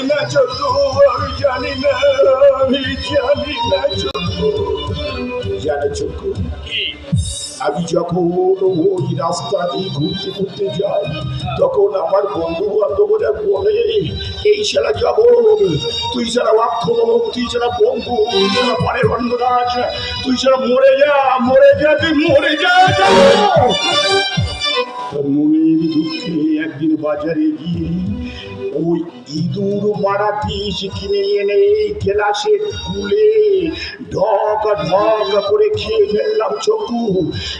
না আমি জানি না আমি জানি না জানে চোখু আমি যখন ওই রাস্তা দিয়ে ঘুরতে ঘুরতে যাই তখন আমার বন্ধু বান্ধবরা বলে এই সারা যাব তুই সারা অক্ষম তুই সারা বন্ধু তুই সারা পরের অন্ধরাজ তুই সারা মরে যা মরে যা তুই মরে যা। মনের দুঃখে একদিন বাজারে গিয়ে ওই ইঁদুর মারা বিষ কিনে এনে গ্লাসে গুলে ঢক ঢক করে খেয়ে ফেললাম চকু।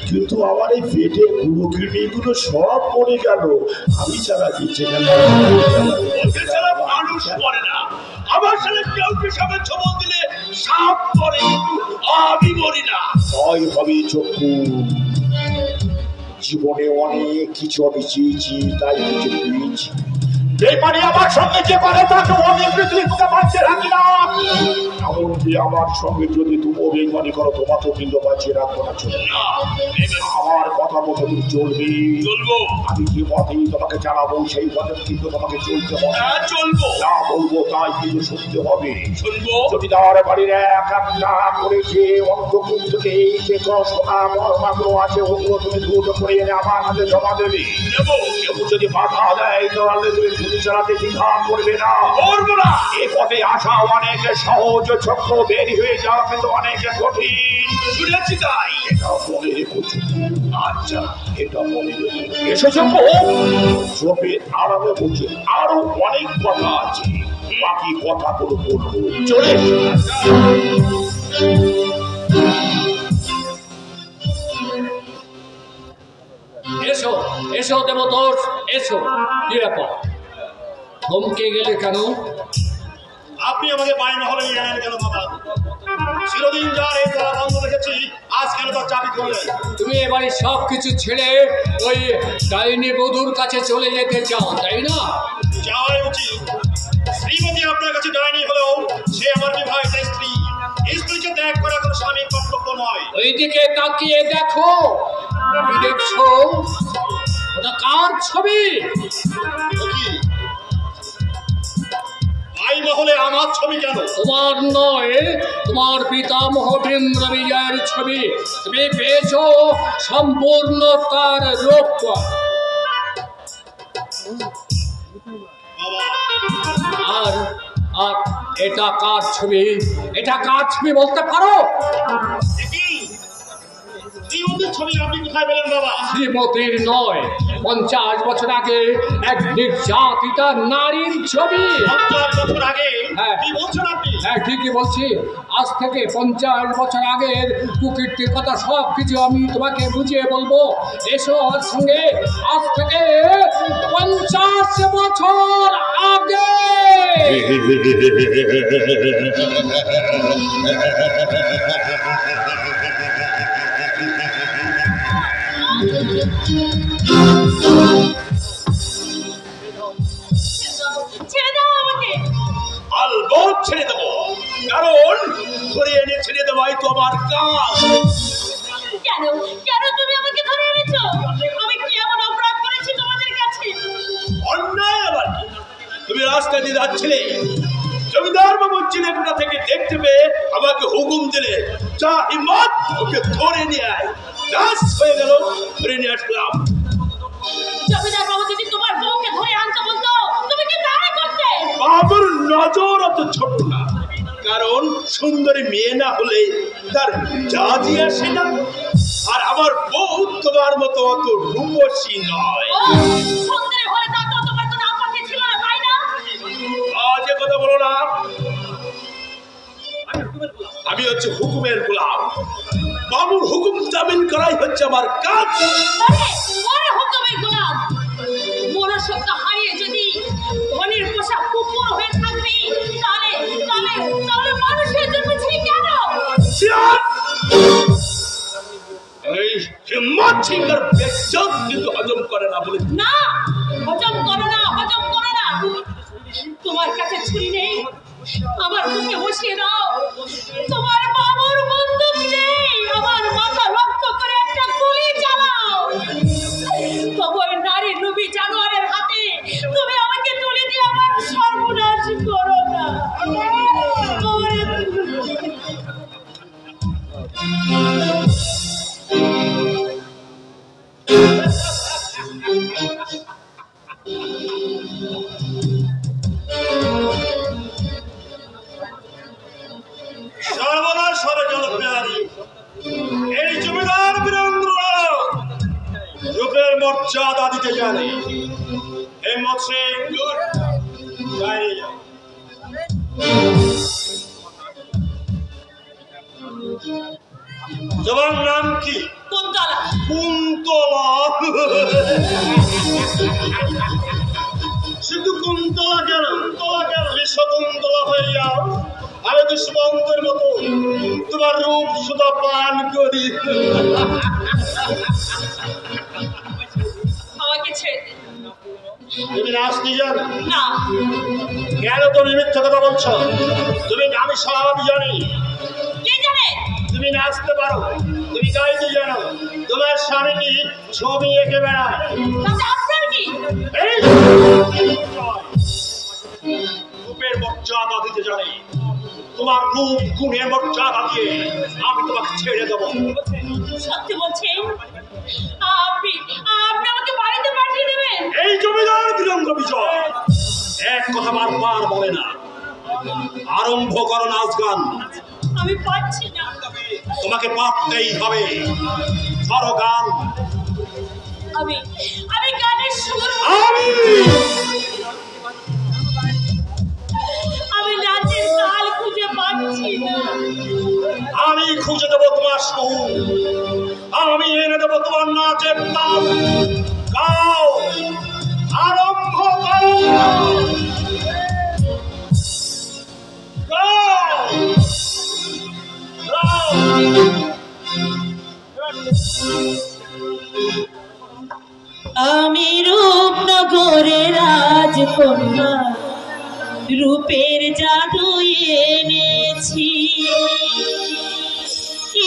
কিন্তু আমার এই পেটে গুঁড়ো কিডনিগুলো সব পড়ে গেল। আমি ছাড়া বেঁচে গেল মানুষ করে না। আমার সাথে কেউ পেশাবের ছবল দিলে সাপ কিন্তু আমি মরি না। ভয় হবে চক্ষু জীবনে অনেক কিছু আমি চেয়েছি তাই কিছু পেয়েছি বেমানি আমার সঙ্গে যে করে তাকে তোকে রাখি না। এমনকি আমার সঙ্গে যদি তুমি বেমানি করো তোমাকেও কিন্তু বাঁচিয়ে রাখব না চলবে না। আমার কথা মতো তুমি চলবে। চলবো। আমি যে পথেই তোমাকে জানাব সেই পথে কিন্তু তোমাকে চলতে হবে। হ্যাঁ চলবো। যা বলব তাই কিন্তু শুনতে হবে। শুনব। জমিদার বাড়ির এক একটা করেছে অন্তপুর থেকে এই যে সোনা মর্মাগুলো আছে ওগুলো তুমি দ্রুত করে এনে আমার হাতে জমা দেবে। যদি বাধা দেয় তাহলে তুমি চালাতে দ্বিধা করবে না করব না। এ পথে আসা অনেক সহজ চক্র বের হয়ে যাওয়া কিন্তু অনেক কঠিন। শুনেছি তাই। এটা মনে রেখেছো। আচ্ছা এটা মনে রেখো এসেছ? চোপে আরামে বসে আরও অনেক কথা আছে। বাকি কথাগুলো বলব। চলে এসো। এসো দেবতোষ এসো ব্যাপার থমকে গেলে কেন? আপনি আমাকে বাইরে হলে নিয়ে কেন বাবা চিরদিন যার এই তারা বন্ধ রেখেছি আজ কেন তার চাবি করলেন তুমি এবারে সব কিছু ছেড়ে ওই ডাইনি বধুর কাছে চলে যেতে চাও তাই না? যাওয়াই উচিত। শ্রীমতী আপনার কাছে ডাইনি হলেও সে আমার বিবাহিত স্ত্রী। স্ত্রীকে ত্যাগ করা কোনো স্বামীর কর্তব্য নয়। ওইদিকে তাকিয়ে দেখো দেখছ? ওটা কার ছবি? আই মহলে আমার ছবি কেন? তোমার নয় তোমার পিতামহ বীন্দ্র বিজয়ের ছবি। তুমি পেয়েছ সম্পূর্ণ তার রূপ আর আর এটা কার ছবি? এটা কার ছবি বলতে পারো? দেখি ছবি আপনি কোথায় পেলেন বাবা? শ্রীমতীর নয় পঞ্চাশ বছর আগে এক নির্যাতিতা নারীর ছবি। বছর আগে? হ্যাঁ। হ্যাঁ ঠিকই বলছি। আজ থেকে পঞ্চাশ বছর আগের কুকীর্তির কথা সব কিছু আমি তোমাকে বুঝিয়ে বলব। এসো আমার সঙ্গে। আজ থেকে পঞ্চাশ বছর আগে। ছেড়ে আলবত ছেড়ে দেবো। কারণ ধরে এনে ছেড়ে দেওয়াই তো আমার কাজ। কেন? কেন তুমি আমাকে ধরে এনেছো? আমি কি এমন অপরাধ করেছি তোমাদের কাছে? অন্যায় আবার তুমি রাস্তা দিয়ে যাচ্ছিলে। জমিদার বাবুর চিলেকোটা থেকে দেখতে পেয়ে আমাকে হুকুম দিলে? যা হিম্মত ওকে ধরে নিয়ে আয়। হয়ে গেল। ধরে নিয়ে আসলাম। জমিদার বাবু যদি তোমার বউকে ধরে আনতে বলতো? তুমি কি তাই করতে বাবুর নজর অত ছোট না। কারণ সুন্দরী মেয়ে না হলে তার জাজি আসে না। আর আমার বউ তোমার মতো অত রূপসী নয়। কথা বলো না। আমি হচ্ছে হুকুমের গোলাম। বাবুর হুকুম জামিন করাই হচ্ছে আমার কাজ। হুকুমের গোলাম? হারিয়ে যদি ধনির পোশাক কুকুর হয়ে থাকবি তাহলে তাহলে তাহলে মানুষের জন্মেছিলি কেন? এই হিম্মত সিংহের বেজ্জত কিন্তু হজম করে না বলে না! শুধু কুন্তলা কেন? কুন্তলা কেন? বিশ্ব কুন্তলা হয়ে যাও। আমি দুষ্মন্তের মতো। তোমার রূপ সুধা পান করি। আমাকে ছেড়ে দে। তুমি না। কেন তুমি মিথ্যা কথা বলছো? তুমি আমি সব জানি। কে জানে? তুমি নাচতে পারো। তুমি গাইতে জানো তোমার স্বামীটি ছবি এঁকে বেড়ায়। রূপের মর্যাদা দিতে জানে। তোমার রূপ গুণের মর্যাদা দিয়ে আমি তোমাকে ছেড়ে দেবো। সত্যি বলছেন আপনি আপনি আমাকে বাড়িতে পাঠিয়ে দেবেন? এই জমিদার বিলম্ব বিজয়। এক কথা বারবার বলে না। আরম্ভ করো নাচ গান। আমি পাচ্ছি না। তোমাকে পাততেই হবে। ধরো গান। আমি আমি গানের সুর। আমি! আমি নাচের তাল খুঁজে পাচ্ছি না। আমি খুঁজে দেবো তোমার সুর। আমি এনে দেবো তোমার নাচের তাল। গাও। আরম্ভ করো। গাও। আমি রূপনগরে রাজকন্যা, রূপের জাদু এনেছি।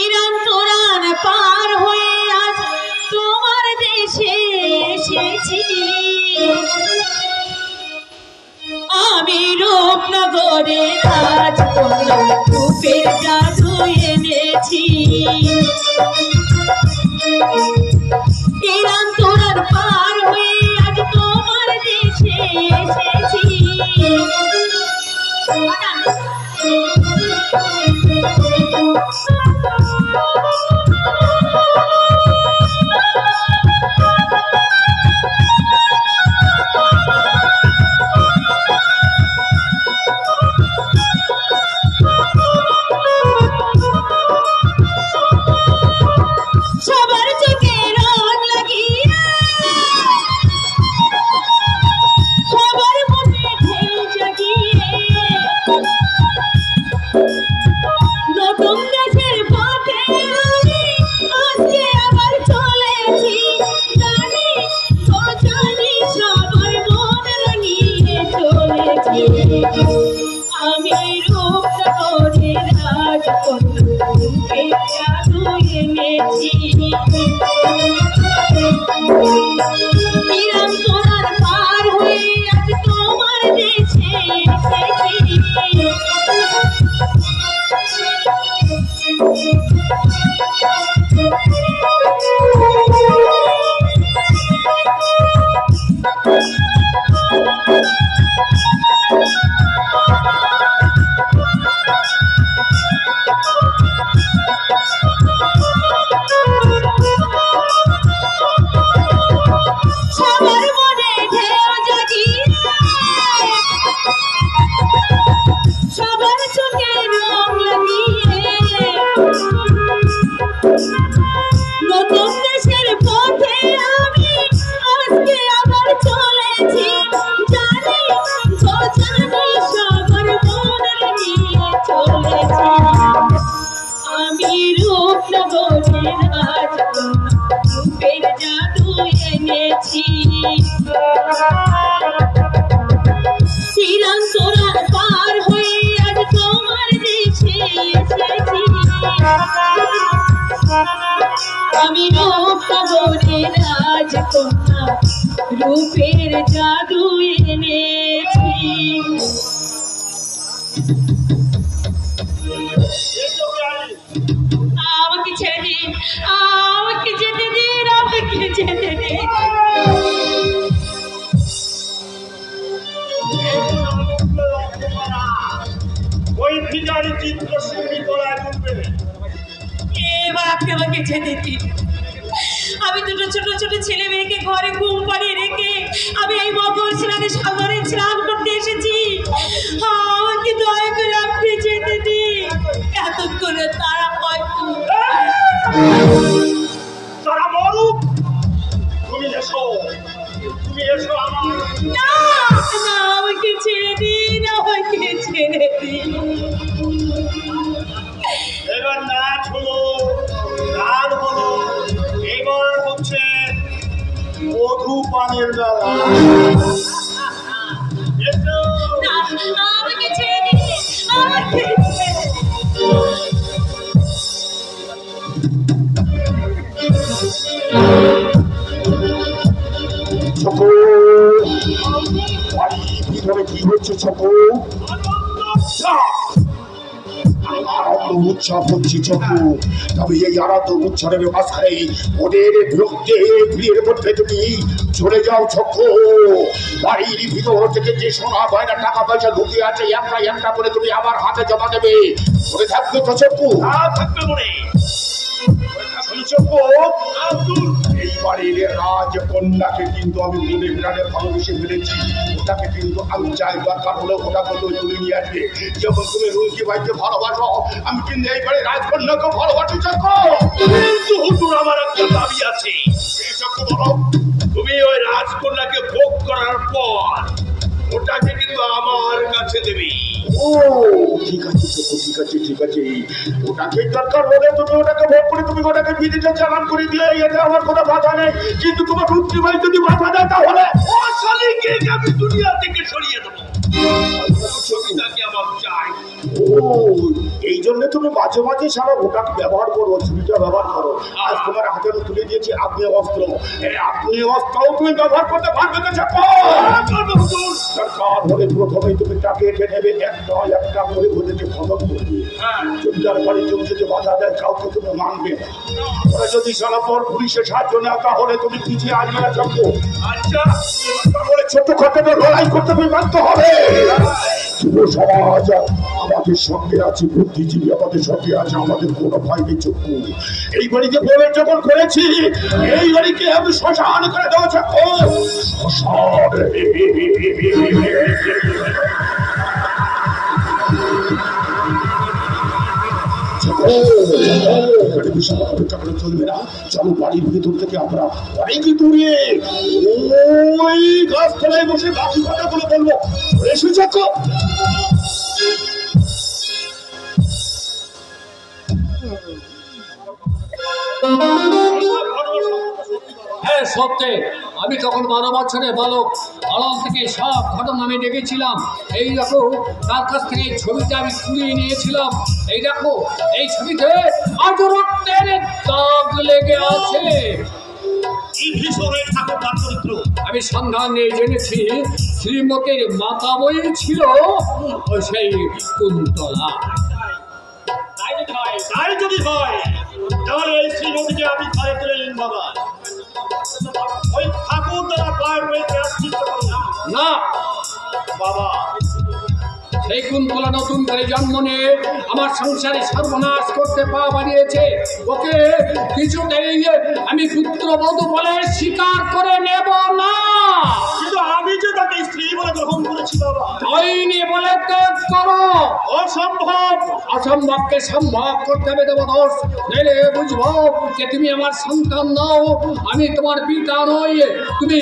ইরান তোরান পার হয়ে আজ তোমার দেশে এসেছি। আমি রূপনগরে রাজকন্যা, রূপের জাদু এনেছি। Thank you. এনেছি তোরার পার হয়ে আজ তোমার দেশে এসেছি। আমি রাজকন্যা রূপের জাদু এনেছি। আমাকে যেতে দিন। আমি দুটো ছোট ছোট ছেলে মেয়েকে ঘরে ঘুম পাড়িয়ে রেখে আমি এই মকর স্নানে সাগরে স্নান করতে এসেছি। আমাকে দয়া করে আপনি যেতে দিন। এতক্ষণে তারা হয়তো তারা মরুক। তুমি এসো। তুমি এসো আমার না না আমাকে ছেড়ে দিন আমাকে ছেড়ে দিন। পানের বাড়ি ভিতরে কি হচ্ছে ছোকো উৎসব হচ্ছে ছোকো তবে এই আনন্দ উৎসবের মাঝখানে ওদের বিরুদ্ধে ভিড়ের মধ্যে তুমি, চলে যাও ছোকো বাড়ির ভিতর থেকে যে সোনা গয়না টাকা পয়সা ঢুকিয়ে আছে একটা একটা করে তুমি আমার হাতে জমা দেবে। মনে থাকবে তো চক্ষু। থাকবে রাজকন্যাকে কিন্তু আমি মনে প্রাণে ভালোবেসে ফেলেছি। ওটাকে কিন্তু আমি চাই দরকার হলে ওটা বলতে তুলে নিয়ে আসবে। যেমন তুমি রুলকি ভাইকে ভালোবাসো আমি কিন্তু রাজকন্যাকে ভালোবাসি আমার একটা দাবি আছে তুমি ওই রাজকন্যাকে ভোগ করার পর ওটাকে কিন্তু আমার কাছে দেবে। ঠিক আছে ঠিক আছে ঠিক আছে ওটাকে তুমি ওটাকে ভোগ করে তুমি ওটাকে বিদেশে চালান করে দিলে আমার কোনো বাধা নেই। কিন্তু তোমার রুলকি ভাই যদি বাধা দেয় তাহলে ও আমি দুনিয়া থেকে সরিয়ে দেবো। চাই ও এই জন্য তুমি মাঝে মাঝে সারা ভোটাক ব্যবহার করো, ছুরিটা ব্যবহার করো। আজ তোমার হাতে আমি তুলে দিয়েছি আপনি অস্ত্র আপনি অস্ত্রও তুমি ব্যবহার করতে পারবে না সরকার হলে প্রথমেই তুমি তাকে এঁকে নেবে, একটা একটা করে ওদেরকে খতম করবে জমিদার বাড়ি তুমি যদি বাধা দেয় কাউকে তুমি মানবে না। ওরা যদি সারা পর পুলিশের সাহায্য না তাহলে তুমি পিছিয়ে আসবে না আচ্ছা। খাটো লড়াই করতে হবে। যুব সমাজ আমাদের সঙ্গে আছে বুদ্ধিজীবী আমাদের সঙ্গে আছে আমাদের কোনো ভয় নেই চক্ষু এই বাড়িতে প্রবেশ যখন করেছি এই বাড়িকে আমি শ্মশান করে দেওয়া চক্ষু শ্মশান। বেশি চলো বাড়ির ভিতর থেকে আমরা বাড়িকে দূরে ওই গাছতলায় বসে বাকি কথাগুলো বলব এসে চক্র হ্যাঁ সত্যি আমি তখন বারো বছরের বালক আড়াল থেকে সব ঘটনা আমি দেখেছিলাম এই দেখো তার কাছ থেকে এই ছবিটা আমি কুড়িয়ে নিয়েছিলাম। এই দেখো এই ছবিতে আজ রক্তের দাগ লেগে আছে। আমি সন্ধান নিয়ে জেনেছি শ্রীমতীর মাতা বই ছিল সেই কুন্তলা। তাই যদি হয় তাই যদি হয় তাহলে এই শ্রীমতীকে আমি ঘরে তুলে নিন বাবা। ওই ঠাকুর দ্বারা পায়ের করো না না, বাবা। সেই কুন্তলা নতুন করে জন্ম নিয়ে আমার সংসারে সর্বনাশ করতে পা বাড়িয়েছে। ওকে কিছুতেই আমি পুত্রবধূ বলে স্বীকার করে নেব না। কিন্তু আমি যে তাকে স্ত্রী বলে গ্রহণ করেছি বাবা। আইনি বলে ত্যাগ করো। অসম্ভব। অসম্ভবকে সম্ভব করতে হবে দেবদোষ নইলে বুঝব যে তুমি আমার সন্তান নাও আমি তোমার পিতা নই। তুমি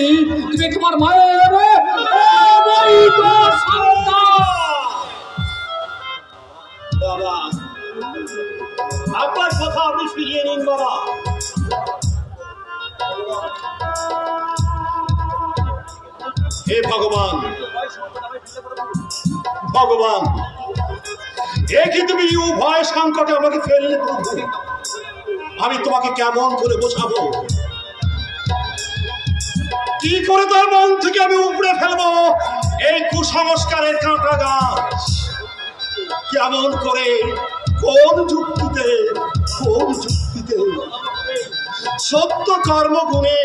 তুমি তোমার মায়ের সন্তান। বাবা আপনার কথা আপনি ফিরিয়ে নিন বাবা। হে ভগবান। ভগবান কি তুমি উভয় সংকটে আমাকে ফেললে আমি তোমাকে কেমন করে বোঝাবো? কি করে তোর মন থেকে আমি উপড়ে ফেলব? এই কুসংস্কারের কাঁটা গাছ। কেমন করে কোন যুক্তিতে কোন যুক্তিতে সত্য কর্ম গুণে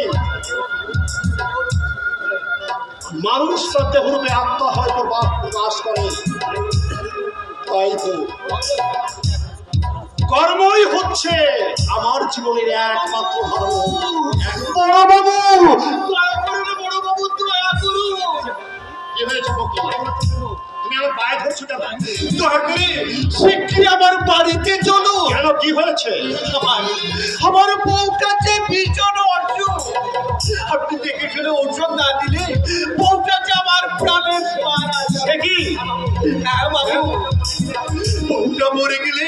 মানুষ তার দেহরূপে আত্মা হয়তো বাপ প্রকাশ করে। তাই তো। কর্মই হচ্ছে আমার জীবনের একমাত্র ধর্ম। বড় বাবু দয়া করুন বড় বাবু, দয়া করুন। কি হয়েছে? তুমি আমার পায়ে ধরছো কেন? দয়া শিগগিরই আমার বাড়িতে চলো। কেন? কি হয়েছে? আমার আমার বউটা ভীষণ অর্জুন। আপনি দেখে শুনে ঔষধ না দিলে বউটা যে আমার প্রাণের মারা সে কি? হ্যাঁ বাবু। বউটা মরে গেলে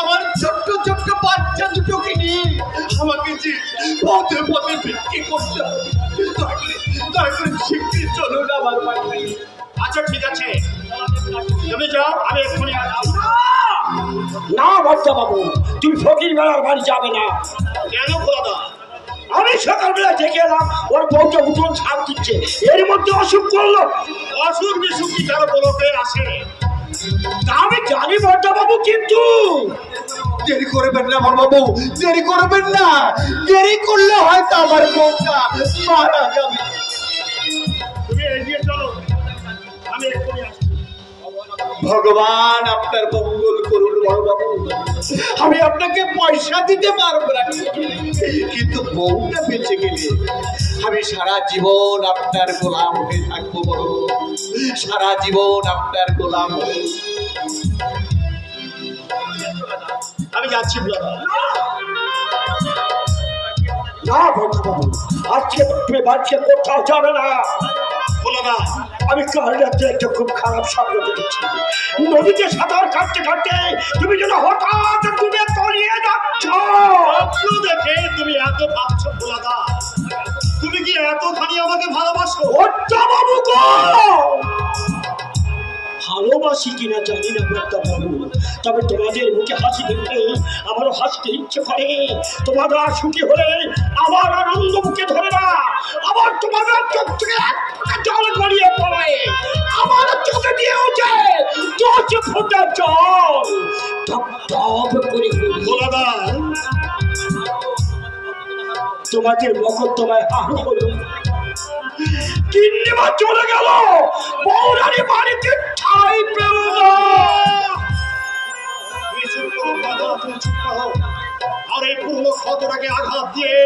আমার ছোট্ট ছোট্ট বাচ্চা দুটোকে নিয়ে আমাকে যে পথে পথে বিক্রি করতে হবে। দয়া করে দয়া করে শিগগির আমার বাড়িতে। আচ্ছা ঠিক আছে। তুমি যাও আমি এক্ষুনি না ভট্টা বাবু তুমি ফকির বেলার বাড়ি যাবে না। কেন খোলা আমি সকালবেলা দেখে এলাম ওর বউটা উঠোন ছাপ দিচ্ছে। এর মধ্যে অসুখ করল। অসুর বিসুখ কি কারও বলতে আসে? আমি জানি ভট্টা বাবু কিন্তু দেরি করবেন না আমার বাবু দেরি করবেন না। দেরি করলে হয়তো আমার বউটা মারা যাবে। তুমি এগিয়ে চলো। আমি ভগবান আপনার মঙ্গল করুন বড়বাবু। আমি আপনাকে পয়সা দিতে পারব না। কিন্তু বউটা বেঁচে গেলে আমি সারা জীবন আপনার গোলাম হয়ে থাকব বড়। সারা জীবন আপনার গোলাম হয়ে আমি যাচ্ছি না বাবু আজকে তুমি বাড়িতে কোথাও যাবে না। খোলা আমি কাল রাত্রে একটা খুব খারাপ স্বপ্ন দেখেছি। নদীতে সাঁতার কাটতে কাটতে তুমি যেন হঠাৎ ডুবে তলিয়ে যাচ্ছ। স্বপ্ন দেখে তুমি এত ভাবছ ভোলাদা তুমি কি এতখানি আমাকে ভালোবাসো? বাবু গো! ভালোবাসি কিনা জানি না বাবু। তবে তোমাদের মুখে হাসি দেখলে আমারও হাসতে ইচ্ছে করে। তোমাদের সুখী হলে আমার আনন্দ মুখে ধরে না। আবার তোমাদের চোখ থেকে জল গড়িয়ে পড়ে। আমার চোখে দিয়ে ওঠে দশ ফোঁটা জল। টপ টপ করে তোমাদের মকদ্দমায় হার হলো কিন্নিমা চলে গেল। বৌরানি বাড়িতে ঠাই পেল না। আর এই পুরনো ক্ষতটাকে আঘাত দিয়ে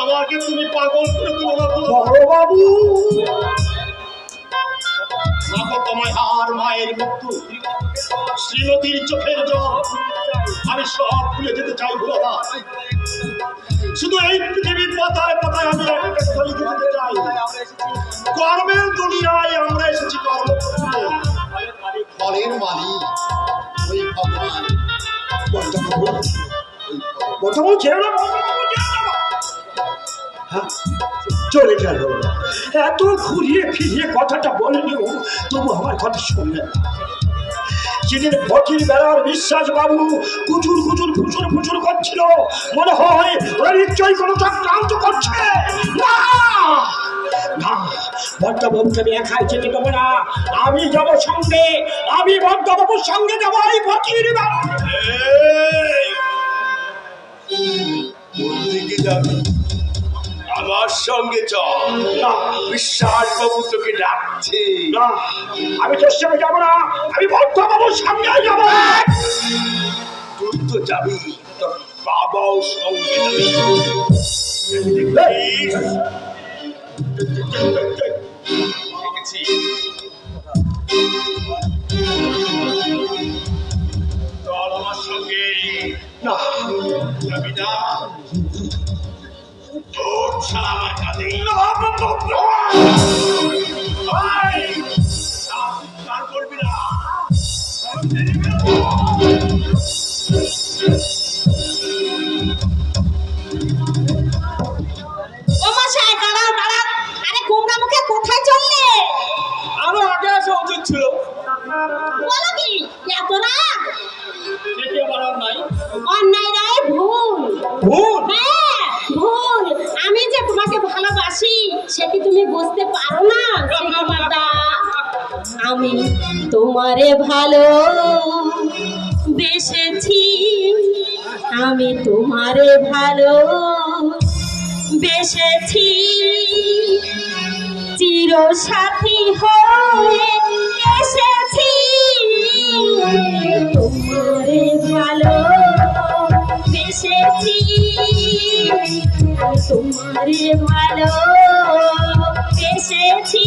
আমাকে তুমি পাগল করে তুলো না খোলাদা। বড় বাবু তোমায় আর মায়ের মৃত্যু। শ্রীমতীর চোখের জল আমি সব ভুলে যেতে চাই শুধু এই পৃথিবীর পাতায় পাতায় আমি একটা লিখে দিতে চাই। কর্মের দুনিয়ায় আমরা এসেছি কর্ম ফলের মালিক। হ্যাঁ, চলে গেল। এত ঘুরিয়ে ফিরিয়ে কথাটা বলেনিও তবু আমার কথা শুনলেন। যেদিন ফকির বেলার বিশ্বাস বাবু, কুচুর কুচুর ফুচুর ফুচুর করছিল। মনে হয় ওরা নিশ্চয়ই কোনো চক্রান্ত করছে। না! না ভট্টবাবুকে আমি একাই যেতে দেবো না। আমি যাব সঙ্গে, আমি ভট্টবাবুর সঙ্গে যাব এই ফকির দিকে যাবি? আমার সঙ্গে চল। না। বিশ্বাস বাবু তোকে ডাকছে। না। আমি তোর সঙ্গে যাব না। আমি ভট্টবাবুর সঙ্গে যাব। তুই তো যাবি তোর বাবাও সঙ্গে যাবি। আমার সঙ্গে না যাবি না? ও মশাই দাঁড়াও দাঁড়াও। আরে মুখে কোথায় চললে? তোমারে ভালো বেসেছি। আমি তোমারে ভালো বেসেছি। চির সাথী হয়ে এসেছি। তোমারে ভালো বেসেছি। তোমারে ভালো বেসেছি।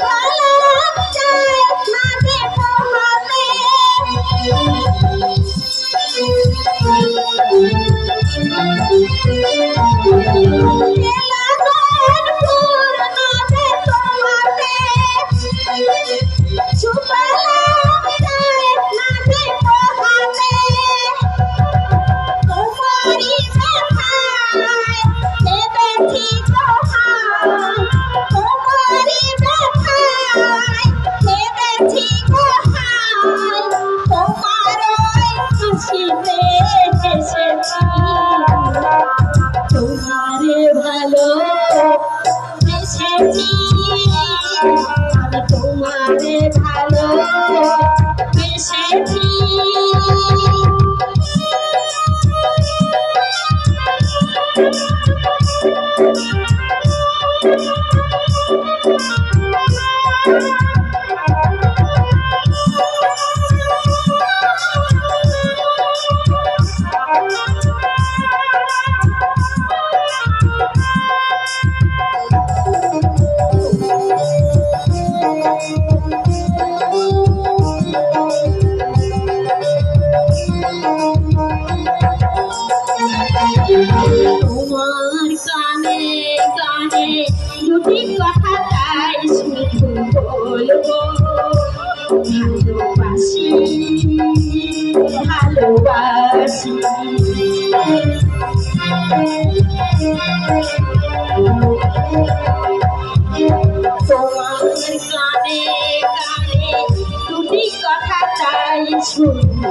শুধু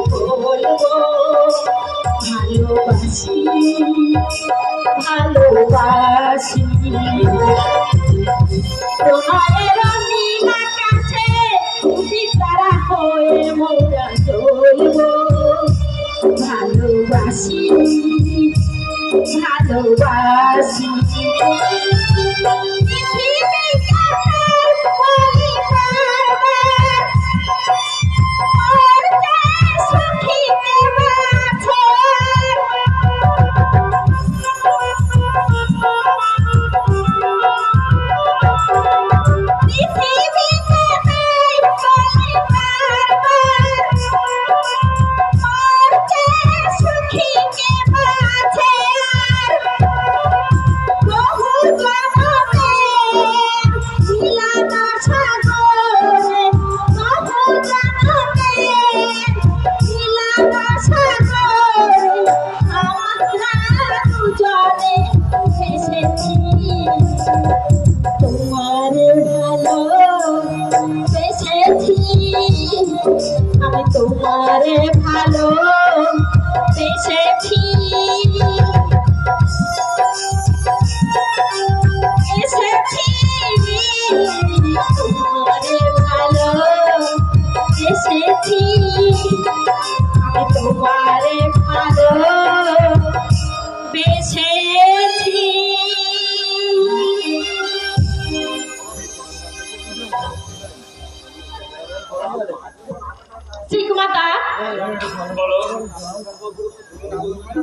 বলব ভালোবাসি তারা হয়ে মোরা চলবো ভালোবাসি ভালোবাসি।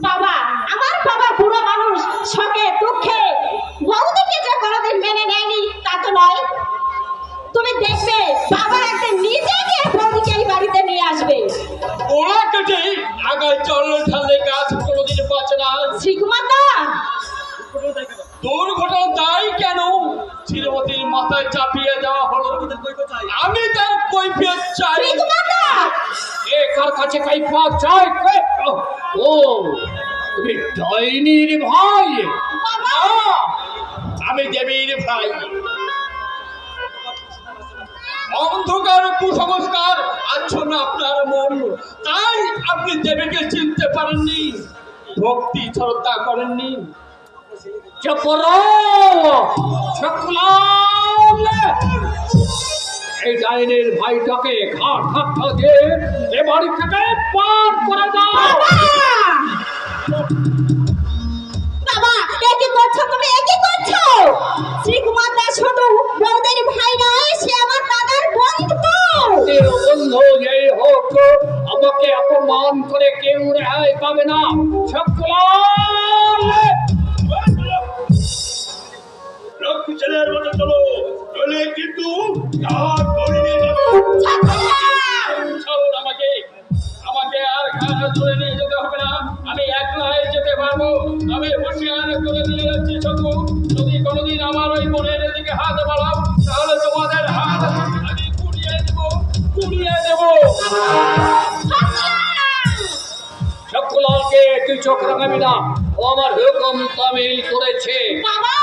বাবা আমার বাবা বুড়ো মানুষ শোকে দুঃখে বৌদিকে যে কোনোদিন মেনে নেয়নি তা তো নয়। তুমি দেখবে বাবা একদিন নিজে গিয়ে বৌদিকে এই বাড়িতে নিয়ে আসবে। আগায় জল ঢালে গাছ কোনোদিন বাঁচে না। চিকমাতা দুর্ঘটনা তাই কেন? শ্রীমতীর মাথায় চাপিয়ে দেওয়া হলো। আমি তার কৈফিয়ত চাই। কার কাছে কৈফিয়ত চাই কে- ও তুমি ডাইনির ভাই! আমি দেবীর ভাই। অন্ধকার কুসংস্কার আচ্ছন্ন আপনার মন। তাই আপনি দেবীকে চিনতে পারেননি ভক্তি শ্রদ্ধা করেননি। এই ডাইনের ভাইটাকে ঘাট ধাক্কা দিয়ে এ বাড়ি থেকে পার করে দাও। বাবা এ কি করছ তুমি? এ কি করছ? শ্রীকুমার দাস শুধু বৌদের ভাই নয় সে আমার দাদার বন্ধু। বন্ধু যেই হোক আমাকে অপমান করে কেউ রেহাই পাবে না। সকল ছেলের মতো চলো। চলে কিন্তু আমাকে। আমাকে আর ঘাড় ধরে নিয়ে যেতে হবে না। আমি একলাই যেতে পারব। আমি হুঁশিয়ার করে দিয়ে যাচ্ছি যদি কোনোদিন আমার ওই বোনের দিকে হাত বাড়াও, তাহলে তোমাদের হাত আমি কুড়িয়ে দেবো। কুড়িয়ে দেবো। সকলকে তুই চোখ না ও আমার হুকুম তামিল করেছে। বাবা!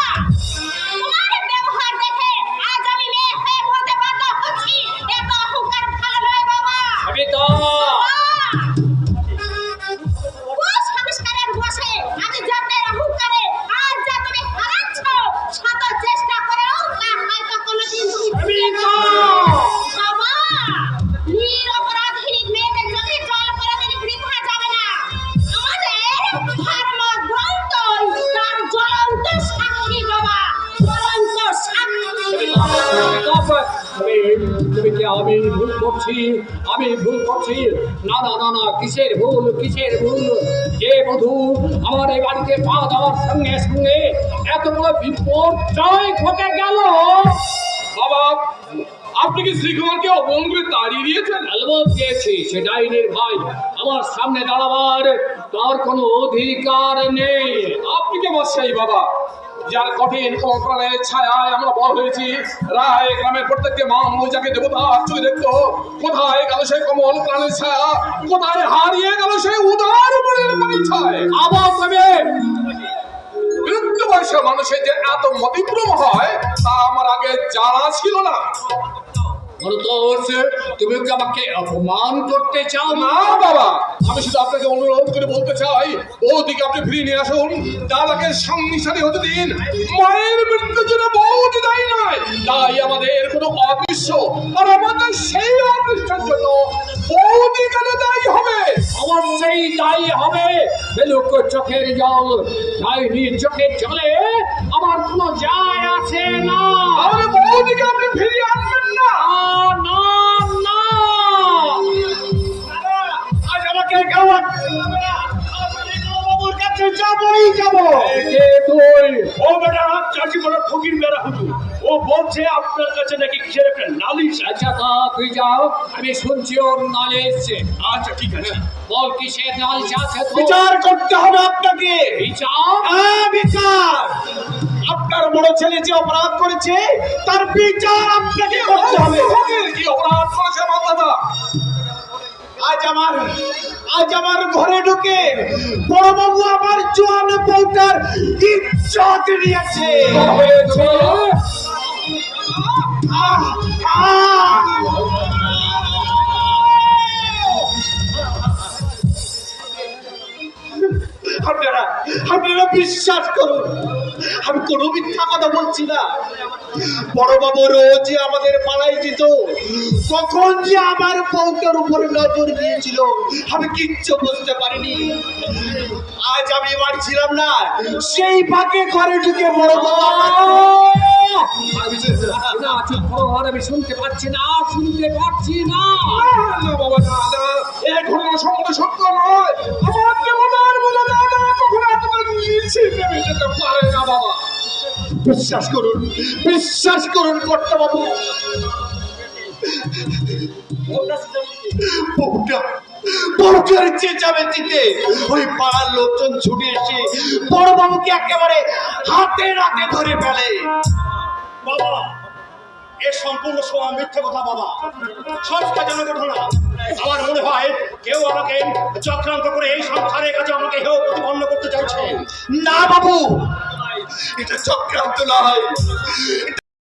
ঘটে গেল। বাবা আপনি কি শ্রীকুমারকে অপমান করে তাড়িয়ে দিয়েছেন? অ্যালবাম দিয়েছি সে ডাইনের ভাই আমার সামনে দাঁড়াবার তার কোনো অধিকার নেই। আপনি কে বসাই বাবা? যার কঠিন কল্পনার ছায়ায় আমরা বড় হয়েছি রায় গ্রামের প্রত্যেককে মা মৌজাকে দেবতা চোখে দেখতো। কোথায় গেল সেই কমল প্রাণের ছায়া? কোথায় হারিয়ে গেল সেই উদার মনের পরিচয়? আবার তবে বৃদ্ধ বয়সে মানুষের যে এত মতিক্রম হয় তা আমার আগে জানা ছিল না। তুমি কি আমাকে অপমান করতে চাও না বাবা। আমি শুধু আপনাকে অনুরোধ করে বলতে চাই বৌদিকে আপনি ফিরিয়ে নিয়ে আসুন। দাদাকে সংসারে হতে দিন। মায়ের মৃত্যুর জন্য বৌদি দায়ী নয় তাই আমাদের কোনো অদৃশ্য আর আমাদের সেই অদৃশ্যের জন্য বৌদি কেন দায়ী হবে? অবশ্যই দায়ী হবে। বেলুক চোখের জল ডাইনির চোখের জলে আমার কোনো যায় আছে না। বৌদিকে আপনি ফিরিয়ে আনবেন না। না না আজ আমাকে গাওয়া কাছে যাবই যাব। কে তুই। ও বেটা চাষি বড় ফকির বেড়া হুজুর। ও বলছে আপনার কাছে নাকি কিসের একটা নালিশ আছে। আচ্ছা তা তুই যাও আমি শুনছি ওর নালে এসছে। আচ্ছা ঠিক আছে। বল কিসের নালিশ আছে বিচার করতে হবে আপনাকে। বিচার? হ্যাঁ বিচার। আপনার বড় ছেলে যে অপরাধ করেছে তার বিচার আপনাকে করতে হবে। কি অপরাধ করেছে মাতা আজ আমার আজ আমার ঘরে ঢুকে বড়বাবু আমার জোয়ান বউটার ইজ্জত নিয়েছে। হয়েছে। আপনারা আপনারা বিশ্বাস করুন। আমি কোনো মিথ্যা কথা বলছি না। বড়বাবু রোজ আমাদের পাড়ায় যেত কখন যে আমার বউটার উপরে নজর দিয়েছিল আমি কিচ্ছু বুঝতে পারিনি। আজ আমি বাড়ি ছিলাম না সেই ফাঁকে ঘরে ঢুকে বড়বাবু আমার আমি শুনতে পাচ্ছি না চুপ করো ঘর আমি শুনতে পাচ্ছি না শুনতে পাচ্ছি না। বাবা এই ঘটনা সম্পূর্ণ সত্য নয়। বিশ্বাস করুন বিশ্বাস করুন কর্তা বাবু বউটা বউটার চেঁচামেচিতে ওই পাড়ার লোকজন ছুটে এসে বড় বাবুকে একেবারে হাতে রাতে ধরে ফেলে। বাবা এ সম্পূর্ণ সময় মিথ্যে কথা বাবা সংস্থাজনক ঘটনা আমার মনে হয় কেউ আমাকে চক্রান্ত করে এই সংসারের কাছে আমাকে হেউ প্রতিপন্ন করতে চাইছে। না, বাবু! এটা চক্রান্ত নয়